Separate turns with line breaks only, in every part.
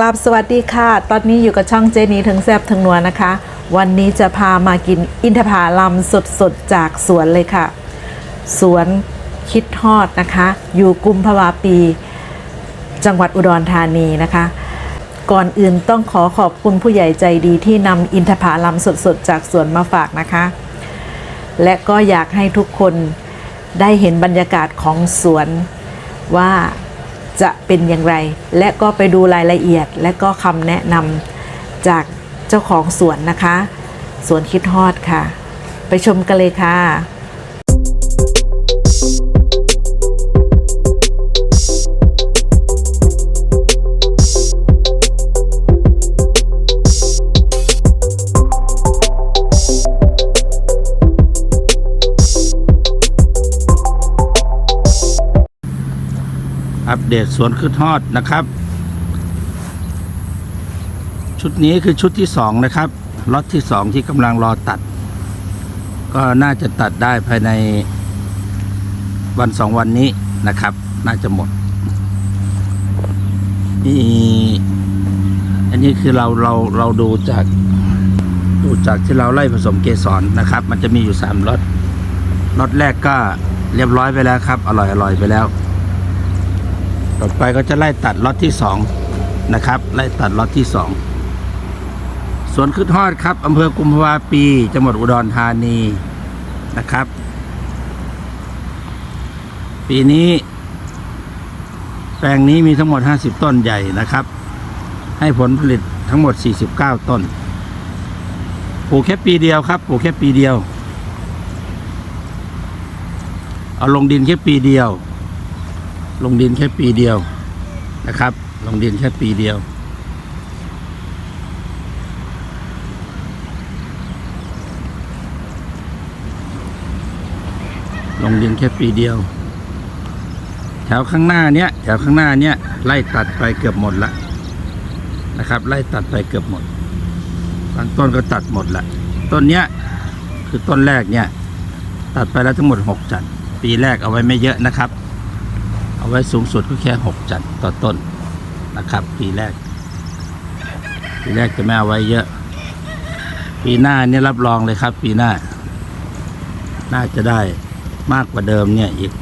กราบสวัสดีค่ะ ตอนนี้อยู่กับช่องเจนีถึงแซบถึงนัวนะคะ วันนี้จะพามากินอินทผลัมสดๆ จากสวนเลยค่ะ สวนคิดฮอดนะคะ อยู่กุมภาวาปี จังหวัดอุดรธานีนะคะ ก่อนอื่นต้องขอขอบคุณผู้ใหญ่ใจดีที่นำอินทผลัมสดๆ จากสวนมาฝากนะคะ และก็อยากให้ทุกคนได้เห็นบรรยากาศของสวนว่า จะเป็นอย่างไร และก็ไปดูรายละเอียด และก็คำแนะนำจากเจ้าของสวนนะคะ สวนคิดฮอดค่ะ ไปชมกันเลยค่ะ
เดตสวนขึ้นทอดนะครับ ชุดนี้คือชุดที่สองนะครับล็อตที่สองที่กำลังรอตัด ก็น่าจะตัดได้ภายในวันสองวันนี้นะครับ น่าจะหมดนี่อันนี้คือเราเราเราดูจากดูจากที่เราไล่ผสมเกสรนะครับ มันจะมีอยู่สามล็อตล็อตแรกก็เรียบร้อยไปแล้วครับ อร่อยอร่อยไปแล้ว ต่อไปก็จะไล่ตัดล็อตที่สองนะครับ ไล่ตัดล็อตที่สองสวนขึ้นทอดครับอำเภอกุมภาวาปีจังหวัดอุดรธานีนะครับ ปีนี้ แปลงนี้มีทั้งหมด 50 ต้นใหญ่นะครับ ให้ผลผลิตทั้งหมด 49 ต้นปลูกแค่ปีเดียวครับปลูกแค่ปีเดียว เอาลงดินแค่ปีเดียว ลงดินแค่ปีเดียวนะครับ ลงดินแค่ปีเดียว ลงดินแค่ปีเดียว แถวข้างหน้าเนี้ยแถวข้างหน้าเนี้ยไล่ตัดไปเกือบหมดละนะครับ ไล่ตัดไปเกือบหมดบางต้นก็ตัดหมดละต้นเนี้ยคือต้นแรกเนี่ย ตัดไปแล้วทั้งหมดหกจันทร์ปีแรกเอาไว้ไม่เยอะนะครับ เอาไว้สูงสุดก็แค่หกจันทร์ต่อต้นนะครับ ปีแรก ปีแรกจะไม่เอาไว้เยอะ ปีหน้าเนี่ยรับรองเลยครับ ปีหน้า น่าจะได้มากกว่าเดิมเนี่ยอีก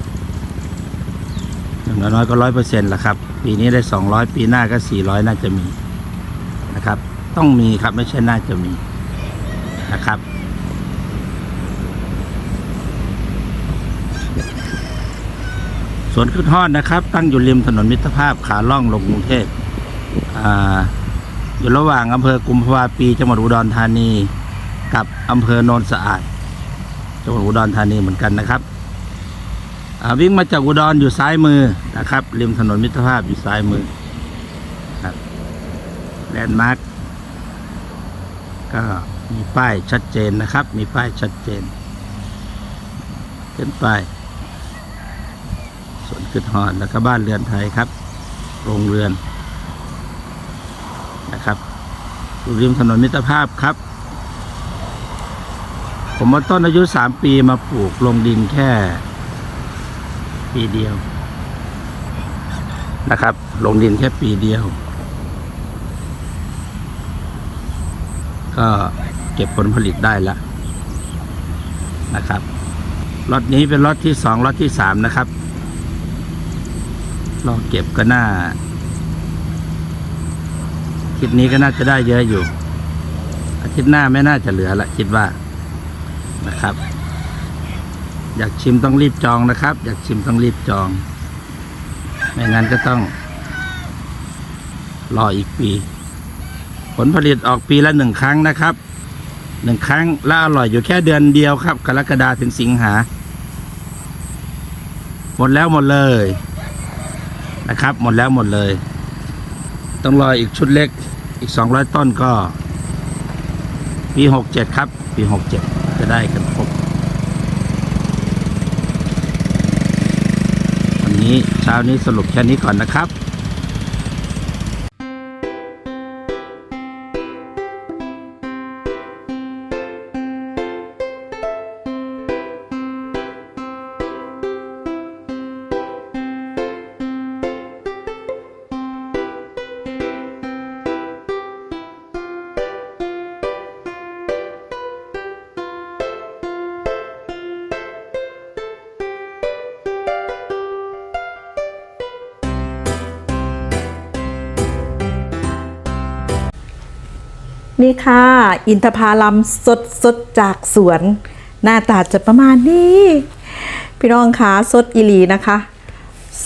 อย่างน้อยๆก็ร้อยเปอร์เซ็นต์ละครับ ปีนี้ได้สองร้อยปีหน้าก็สี่ร้อยน่าจะมีนะครับ ต้องมีครับไม่ใช่น่าจะมีนะครับ สวนขึ้นทอดนะครับ ตั้งอยู่ริมถนนมิตรภาพขาล่องลงกรุงเทพอ่าอยู่ระหว่างอำเภอกุมภาวาปีจังหวัดอุดรธานี กับอำเภอโนนสะอาดจังหวัดอุดรธานีเหมือนกันนะครับอ่าวิ่งมาจากอุดรอยู่ซ้ายมือนะครับริมถนนมิตรภาพอยู่ซ้ายมือครับแลนด์มาร์กก็มีป้ายชัดเจนนะครับ มีป้ายชัดเจนเป็นไปายสวนขึ้นหอนแล้วก็บ้านเรือนไทยครับโรงเรือนนะครับอยู่ริมถนนมิตรภาพครับ ผมมาต้นอายุสามปีมาปลูกลงดินแค่ ปีเดียวนะครับ ลงดินแค่ปีเดียว ก็เก็บผลผลิตได้แล้วนะครับล็อตนี้เป็นล็อตที่สองล็อตที่สามนะครับ รอเก็บก็น่าอาทิตย์นี้ก็น่าจะได้เยอะอยู่ อาทิตย์หน้าไม่น่าจะเหลือละคิดว่านะครับ อยากชิมต้องรีบจองนะครับ อยากชิมต้องรีบจอง ไม่งั้นก็ต้อง รออีกปี ผลผลิตออกปีละหนึ่งครั้งนะครับหนึ่งครั้งและอร่อยอยู่แค่เดือนเดียวครับ กรกฎาถึงสิงหา หมดแล้วหมดเลย นะครับ หมดแล้วหมดเลย ต้องรออีกชุดเล็กอีก 200 ต้นก็ ปี 67 ครับ ปี 67 จะได้กันครบวันนี้เช้านี้สรุปแค่นี้ก่อนนะครับ
นี่ค่ะ อินทผลัมสดสดจากสวน หน้าตาจะประมาณนี้ พี่น้องคะสดอีหลีนะคะ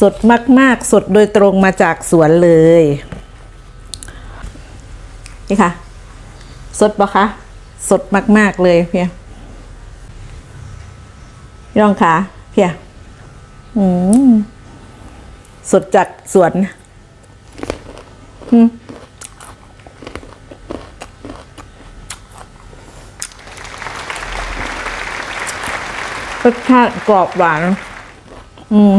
สดมากๆ สดโดยตรงมาจากสวนเลย นี่ค่ะ สดปะคะ สดมากๆเลยเพียพี่น้องคะเพียอืมสดจากสวนอืม รสชาติกรอบหวาน อืม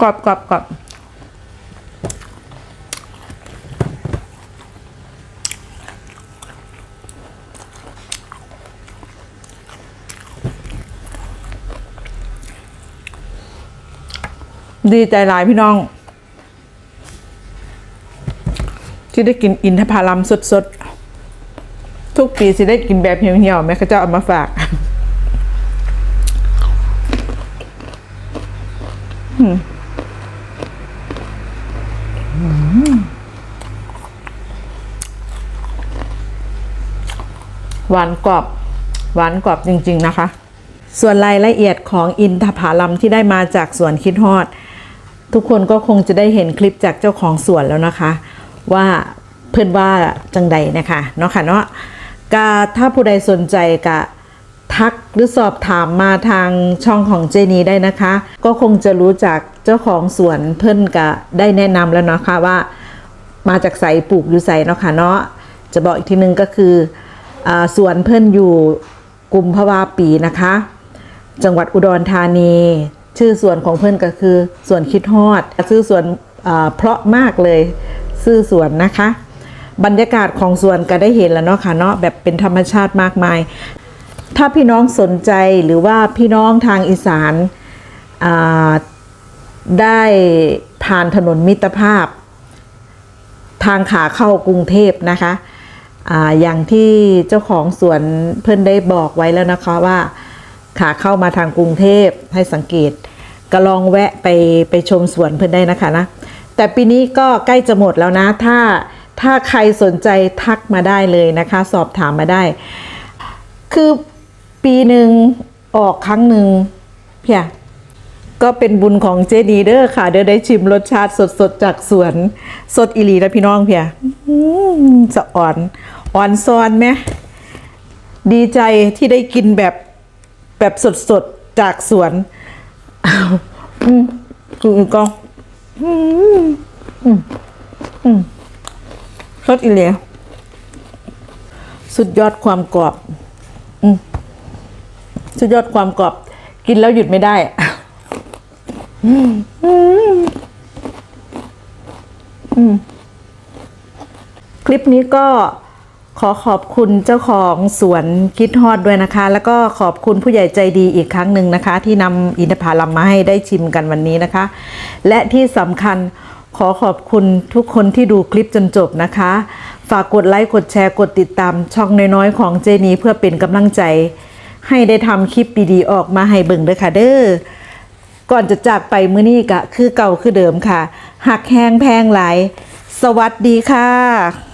กรอบกรอบกรอบ ดีใจหลายพี่น้อง ที่ได้กินอินทผลัมสดๆ ทุกปีสิได้กินแบบเหี่ยวๆแม่เขาเจ้าเอามาฝากหวานกรอบ หวานกรอบจริง ๆ นะคะ ส่วนรายละเอียดของอินทผลัมที่ได้มาจากสวนคิดฮอด ทุกคนก็คงจะได้เห็นคลิปจากเจ้าของสวนแล้วนะคะ ว่าเพื่อนว่าจังใดนะคะเนาะค่ะเนาะกาถ้าผู้ใดสนใจกะทักหรือสอบถามมาทางช่องของเจนีได้นะคะ ก็คงจะรู้จักเจ้าของสวนเพื่อนกะได้แนะนำแล้วเนาะคะว่า มาจากไสปลูกอยู่ไสเนาะค่ะเนาะจะบอกอีกทีนึงก็คืออสวนเพื่อนอยู่กลุ่มภาวาปีนะคะ จังหวัดอุดรธานี ชื่อสวนของเพื่อนก็คือสวนคิดฮอดชื่อสวนเพราะมากเลยชื่อสวนนะคะ บรรยากาศของสวนก็ได้เห็นแล้วเนาะค่ะเนาะแบบเป็นธรรมชาติมากมาย ถ้าพี่น้องสนใจหรือว่าพี่น้องทางอีสานาได้ผ่านถนนมิตรภาพ ทางขาเข้ากรุงเทพนะคะออย่างที่เจ้าของสวนเพื่อนได้บอกไว้แล้วนะคะว่าขาเข้ามาทางกรุงเทพให้สังเกต ก็ลองแวะไปไปชมสวนเพื่อนได้นะคะนะ แต่ปีนี้ก็ใกล้จะหมดแล้วนะ ถ้าถ้าใครสนใจทักมาได้เลยนะคะ สอบถามมาได้ คือปีหนึ่งออกครั้งหนึ่งเพียก็เป็นบุญของเจดีเดอร์ค่ะเดี๋ยวได้ชิมรสชาติสดๆจากสวน สดอีหลีนะพี่น้องเพียสะอ่อน อ่อนซอนไหมดีใจที่ได้กินแบบแบบสดๆจากสวน อืมคือก็อืมอืมอืมสดอีหลีสุดยอดความกรอบ อืมสุดยอดความกรอบ กินแล้วหยุดไม่ได้คลิปนี้ก็ ขอขอบคุณเจ้าของสวนคิดฮอดด้วยนะคะ แล้วก็ขอบคุณผู้ใหญ่ใจดีอีกครั้งหนึ่งนะคะ ที่นำอินทผลัมมาให้ได้ชิมกันวันนี้นะคะ และที่สำคัญขอขอบคุณทุกคนที่ดูคลิปจนจบนะคะ ฝากกดไลค์กดแชร์กดติดตาม ช่องน้อยๆของเจนีเพื่อเป็นกำลังใจ ให้ได้ทำคลิปดีๆออกมาให้เบิ่งด้วยค่ะเด้อก่อนจะจากไปมื้อนี้กะคือเก่าคือเดิมค่ะหักแห้งแพงหลาย สวัสดีค่ะ